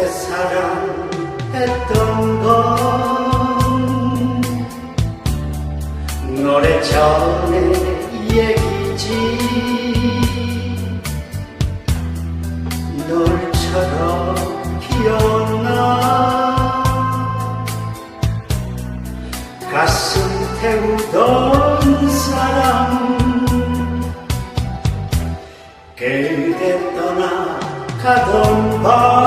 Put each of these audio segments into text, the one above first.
내게 사랑했던 건 노래 전에 얘기지. 널처럼 기억나. 가슴 태우던 사람 그대 떠나가던 밤.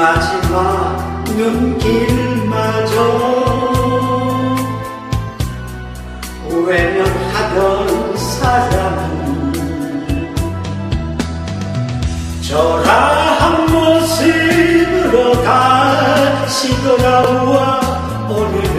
마지막 눈길마저 외면하던 사람 초라한 모습으로 다시 돌아와 오늘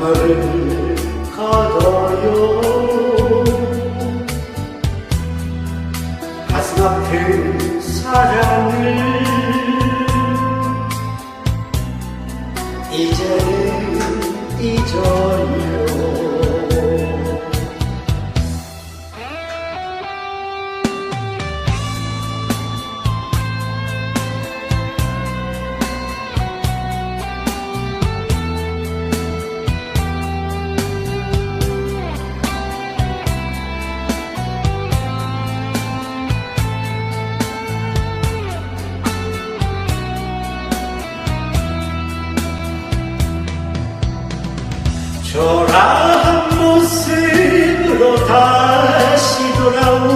눈물을 거둬요. 가슴 아픈 사랑을 이제는 잊어요 초라한 모습으로 다시 돌아와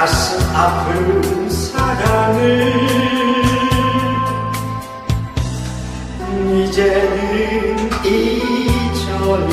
가슴 아픈 사랑을. 이제는 잊어요